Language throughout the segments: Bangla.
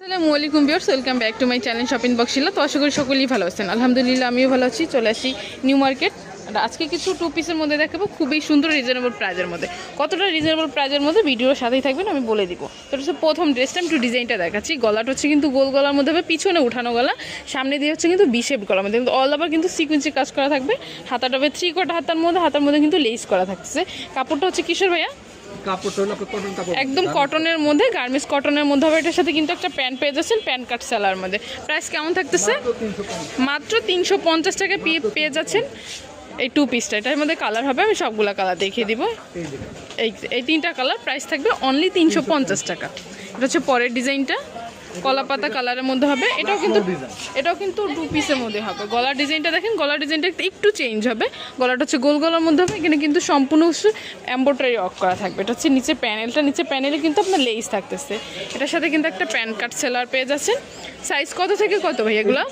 আসসালামু আলাইকুম বিয়ার্স welcome back to my channel shopping বক্সিলা তো আশা করি সকলেই ভালো আছেন। আলহামদুলিল্লাহ, আমিও ভালো আছি। চলে আসি নিউ মার্কেট। আর আজকে কিছু টু পিসের মধ্যে দেখাবো, খুবই সুন্দর রিজনেবল প্রাইজের মধ্যে। কতটা রিজনেবল প্রাইজের মধ্যে ভিডিওর সাথেই থাকবেন, আমি বলে দিব। তো হচ্ছে প্রথম ড্রেসটা, আমি একটু ডিজাইনটা দেখাচ্ছি। গলাটা হচ্ছে কিন্তু গোল গলার মধ্যে হবে, পিছনে উঠানো গলা। সামনে দিয়ে হচ্ছে কিন্তু বিশেপ গলার মধ্যে। কিন্তু অল ওভার কিন্তু সিকুয়েন্সি কাজ করা থাকবে। হাতাটা হবে থ্রি কোটা হাতার মধ্যে হাতার মধ্যে কিন্তু লেস করা থাকছে কাপড়টা হচ্ছে কিশোর ভাইয়া? কাপড়টা কটন কাপড় একদম কটনের মধ্যে গার্মেন্টস কটনের মধ্যে হবে। এটার সাথে কিন্তু একটা প্যান্ট পেয়ে যাচ্ছেন প্যান্ট কাট সেলার মধ্যে। প্রাইস কেমন থাকতেছে? মাত্র তিনশো পঞ্চাশ। টাকা পেয়ে যাচ্ছেন। এই টু পিসটা এটার মধ্যে কালার হবে আমি সবগুলো কালার দেখিয়ে দিব। এই এই এই তিনটা কালার প্রাইস থাকবে অনলি তিনশো পঞ্চাশ টাকা। এটা হচ্ছে পরের ডিজাইনটা কলা পাতা কালারের মধ্যে হবে। এটাও কিন্তু এটাও কিন্তু টু পিসের মধ্যে হবে। গলার ডিজাইনটা দেখেন গলার ডিজাইনটা একটু চেঞ্জ হবে। গলাটা হচ্ছে গোল গলার মধ্যে হবে। এখানে কিন্তু সম্পূর্ণ এম্ব্রয়ডারি অফ করা থাকবে। এটা হচ্ছে নিচে প্যানেলটা নিচে প্যানেলে কিন্তু আপনার লেস থাকতেছে। এটার সাথে কিন্তু একটা প্যান কাট সেলার পেয়ে যাচ্ছেন। সাইজ কত থেকে কত ভাই এগুলো?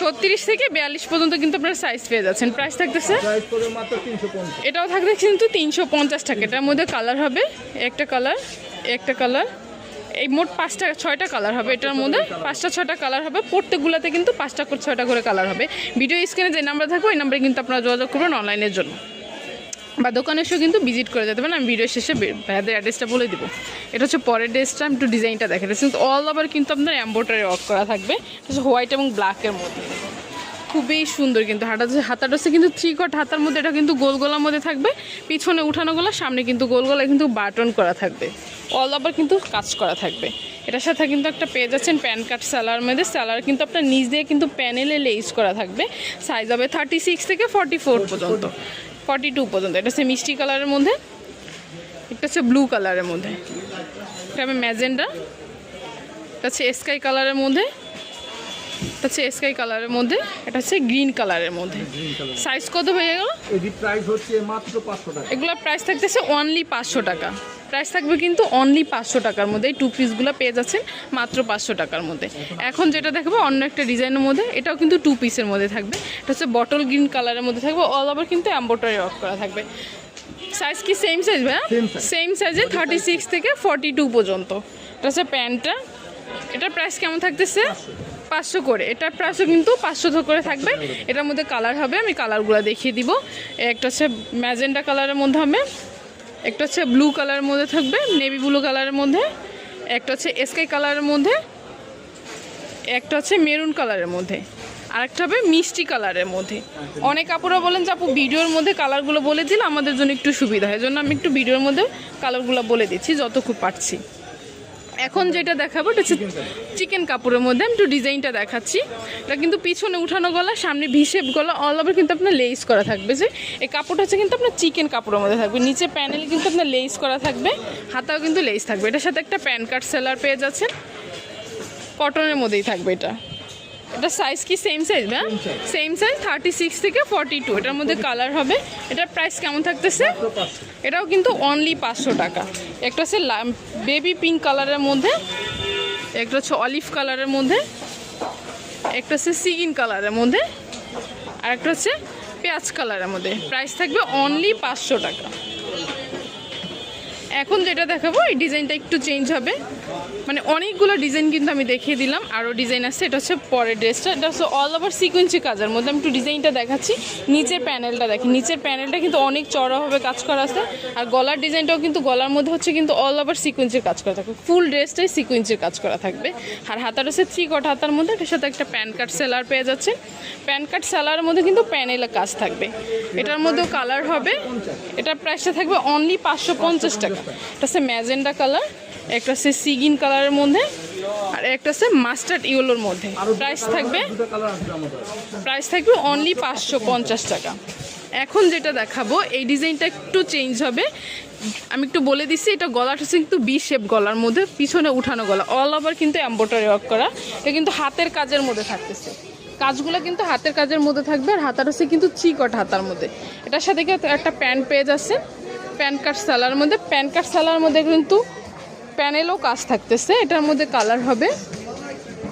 ছত্রিশ থেকে বিয়াল্লিশ। পর্যন্ত কিন্তু আপনার সাইজ পেয়ে যাচ্ছেন। প্রাইস থাকতেছে? এটাও থাকবে কিন্তু তিনশো পঞ্চাশ টাকা। এটার মধ্যে কালার হবে। একটা কালার একটা কালার এই মোট পাঁচটা, ছয়টা কালার হবে এটার মধ্যে। পাঁচটা, ছয়টা কালার হবে। প্রত্যেকগুলোতে কিন্তু পাঁচটা করে, ছয়টা করে কালার হবে। ভিডিও স্ক্রিনে যে নাম্বার থাকবে, ওই নাম্বারে কিন্তু আপনারা যোগাযোগ করবেন অনলাইনের জন্য। বা দোকানে এসেও কিন্তু ভিজিট করে যেতে পারেন। আমি ভিডিও শেষে ভাইয়াদের অ্যাড্রেসটা বলে দিব। এটা হচ্ছে পরের ড্রেসটা আমি একটু ডিজাইনটা দেখে এটা কিন্তু অল ওভার কিন্তু আপনার এম্ব্রয়ডারি ওয়ার্ক করা থাকবে। হোয়াইট এবং ব্ল্যাকের মধ্যে। খুবই সুন্দর কিন্তু হাতা হাতাটা হচ্ছে কিন্তু থ্রি কট হাতার মধ্যে এটা কিন্তু গোল গলার মধ্যে থাকবে। পিছনে উঠানো গলা সামনে কিন্তু গোল গলা কিন্তু বাটন করা থাকবে। অল ওভার কিন্তু কাজ করা থাকবে। এটার সাথে কিন্তু একটা পেয়ে যাচ্ছেন প্যান কাট স্যালার মধ্যে। স্যালার কিন্তু আপনার নিচ দিয়ে কিন্তু প্যানেলে লেস করা থাকবে। সাইজ হবে থার্টি সিক্স থেকে ফর্টি ফোর পর্যন্ত। ফর্টি টু পর্যন্ত। এটা হচ্ছে মিষ্টি কালারের মধ্যে। একটা হচ্ছে ব্লু কালারের মধ্যে। এটা হবে ম্যাজেন্ডা। এটা হচ্ছে স্কাই কালারের মধ্যে। এটা হচ্ছে স্কাই কালারের মধ্যে। এটা হচ্ছে গ্রিন কালারের মধ্যে। সাইজ কত হয়ে গেল? এগুলোর প্রাইস থাকতেছে অনলি পাঁচশো টাকা। প্রাইস থাকবে কিন্তু অনলি পাঁচশো টাকার মধ্যে। এই টু পিসগুলো পেয়ে যাচ্ছেন মাত্র পাঁচশো টাকার মধ্যে। এখন যেটা দেখাবো অন্য একটা ডিজাইনের মধ্যে এটাও কিন্তু টু পিসের মধ্যে থাকবে। এটা হচ্ছে বটল গ্রিন কালারের মধ্যে থাকবে অল ওভার কিন্তু এম্বোটারি অফ করা থাকবে। সাইজ কি সেম সাইজ ভাইয়া? সেম সাইজে থার্টি সিক্স থেকে ফর্টি টু পর্যন্ত। এটা হচ্ছে প্যান্টটা। এটার প্রাইস কেমন থাকতেছে? পাঁচশো করে। এটার প্রাইসও কিন্তু পাঁচশো করে থাকবে। এটার মধ্যে কালার হবে আমি কালারগুলো দেখিয়ে দিব। একটা হচ্ছে ম্যাজেন্ডা কালারের মধ্যে হবে। একটা হচ্ছে ব্লু কালারের মধ্যে থাকবে নেভি ব্লু কালারের মধ্যে, একটা হচ্ছে স্কাই কালারের মধ্যে, একটা হচ্ছে মেরুন কালারের মধ্যে, আরেকটা হবে মিষ্টি কালারের মধ্যে। অনেক আপুরা বলেন যে, আপু, ভিডিওর মধ্যে কালারগুলো বলে দিলে আমাদের জন্য একটু সুবিধা হয়। জন্য আমি একটু ভিডিওর মধ্যে কালারগুলো বলে দিচ্ছি যত খুব পারছি। এখন যেটা দেখাবো, এটা হচ্ছে চিকেন কাপড়ের মধ্যে আমি একটু ডিজাইনটা দেখাচ্ছি। এটা কিন্তু পিছনে উঠানো গলা, সামনে ভিসেপ গলা অল ওভার কিন্তু আপনার লেস করা থাকবে। যে এই কাপড়টা হচ্ছে কিন্তু আপনার চিকেন কাপড়ের মধ্যে থাকবে। নিচে প্যানেল কিন্তু আপনার লেস করা থাকবে, হাতাও কিন্তু লেস থাকবে। এটার সাথে একটা প্যান কার্ড সেলার পেয়ে যাচ্ছেন কটনের মধ্যেই থাকবে এটা। এটা সাইজ কি সেম সাইজ না? সেম সাইজ থার্টি সিক্স থেকে ফর্টি টু এটার মধ্যে কালার হবে। এটার প্রাইস কেমন থাকতেছে? এটাও কিন্তু অনলি পাঁচশো টাকা। একটা হচ্ছে বেবি পিঙ্ক কালারের মধ্যে, একটা হচ্ছে অলিভ কালারের মধ্যে, একটা হচ্ছে সিগিন কালারের মধ্যে, আর একটা হচ্ছে পেঁয়াজ কালারের মধ্যে। প্রাইস থাকবে অনলি পাঁচশো টাকা। এখন যেটা দেখাবো, এই ডিজাইনটা একটু চেঞ্জ হবে। মানে অনেকগুলো ডিজাইন কিন্তু আমি দেখিয়ে দিলাম। আরও ডিজাইন আছে, এটা হচ্ছে পরের ড্রেসটা। এটা হচ্ছে অল ওভার সিকুয়েন্সি কাজের মধ্যে। আমি একটু ডিজাইনটা দেখাচ্ছি। নিচের প্যানেলটা দেখি নিচের প্যানেলটা কিন্তু অনেক চড়াভাবে কাজ করা আছে। আর গলার ডিজাইনটাও কিন্তু গলার মধ্যে হচ্ছে কিন্তু অল ওভার সিকুয়েন্সের কাজ করা থাকবে ফুল ড্রেসটাই সিকুয়েন্সের কাজ করা থাকবে। আর হাতার হচ্ছে থ্রি কট হাতার মধ্যে। এটার সাথে একটা প্যান কার্ড সেলার পেয়ে যাচ্ছে প্যান কার্ড সেলারের মধ্যে কিন্তু প্যানেলে কাজ থাকবে। এটার মধ্যেও কালার হবে। এটার প্রাইসটা থাকবে অনলি পাঁচশো পঞ্চাশ টাকা। এটা হচ্ছে ম্যাজেন্ডা কালার একটা হচ্ছে সিগিন কালারের মধ্যে আর একটা হচ্ছে মাস্টার্ড ইয়েলোর মধ্যে। প্রাইস থাকবে প্রাইস থাকবে অনলি পাঁচশো পঞ্চাশ টাকা। এখন যেটা দেখাবো এই ডিজাইনটা একটু চেঞ্জ হবে। আমি একটু বলে দিচ্ছি এটা গলাটা হচ্ছে কিন্তু বি শেপ গলার মধ্যে পিছনে উঠানো গলা। অল ওভার কিন্তু এম্বোটারি ওয়ার্ক করা। এটা কিন্তু হাতের কাজের মধ্যে থাকতেছে। কাজগুলো কিন্তু হাতের কাজের মধ্যে থাকবে আর হাতার হচ্ছে কিন্তু থ্রি কট হাতার মধ্যে। এটার সাথে কিন্তু একটা প্যান্ট পেয়ে যাচ্ছে প্যান কার্ড সালার মধ্যে, প্যান কার্ড সালার মধ্যে কিন্তু প্যানেলও কাজ থাকতেছে। এটার মধ্যে কালার হবে।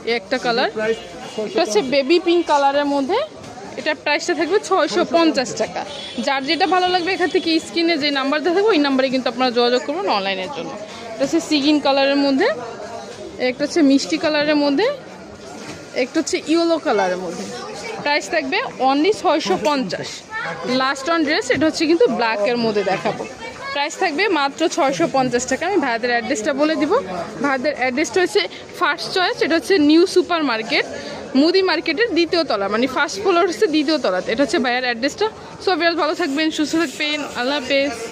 একটা কালার। এটা হচ্ছে বেবি পিঙ্ক কালারের মধ্যে। এটার প্রাইসটা থাকবে ছয়শো পঞ্চাশ টাকা। যার যেটা ভালো লাগবে, এখান থেকে স্ক্রিনে যে নাম্বার থাকবে, ওই নাম্বারে কিন্তু আপনারা যোগাযোগ করবেন অনলাইনের জন্য। এটা হচ্ছে সিগিন কালারের মধ্যে। একটা হচ্ছে মিষ্টি কালারের মধ্যে। একটা হচ্ছে ইয়েলো কালারের মধ্যে। প্রাইস থাকবে অনলি ছয়শো পঞ্চাশ। লাস্ট অন ড্রেস এটা হচ্ছে কিন্তু ব্ল্যাকের মধ্যে দেখাবো। প্রাইস থাকবে মাত্র ছয়শো পঞ্চাশ টাকা। আমি ভাইয়াদের অ্যাড্রেসটা বলে দিব। ভাইয়াদের অ্যাড্রেসটা হচ্ছে ফার্স্ট চয়েস এটা হচ্ছে নিউ সুপার মার্কেট মুদি মার্কেটের দ্বিতীয় তলা মানে ফার্স্ট ফ্লোর হচ্ছে দ্বিতীয় তলাতে। এটা হচ্ছে ভাইয়ার অ্যাড্রেসটা সব ভালো থাকবেন, সুস্থ থাকবেন। আল্লাহ হাফেজ।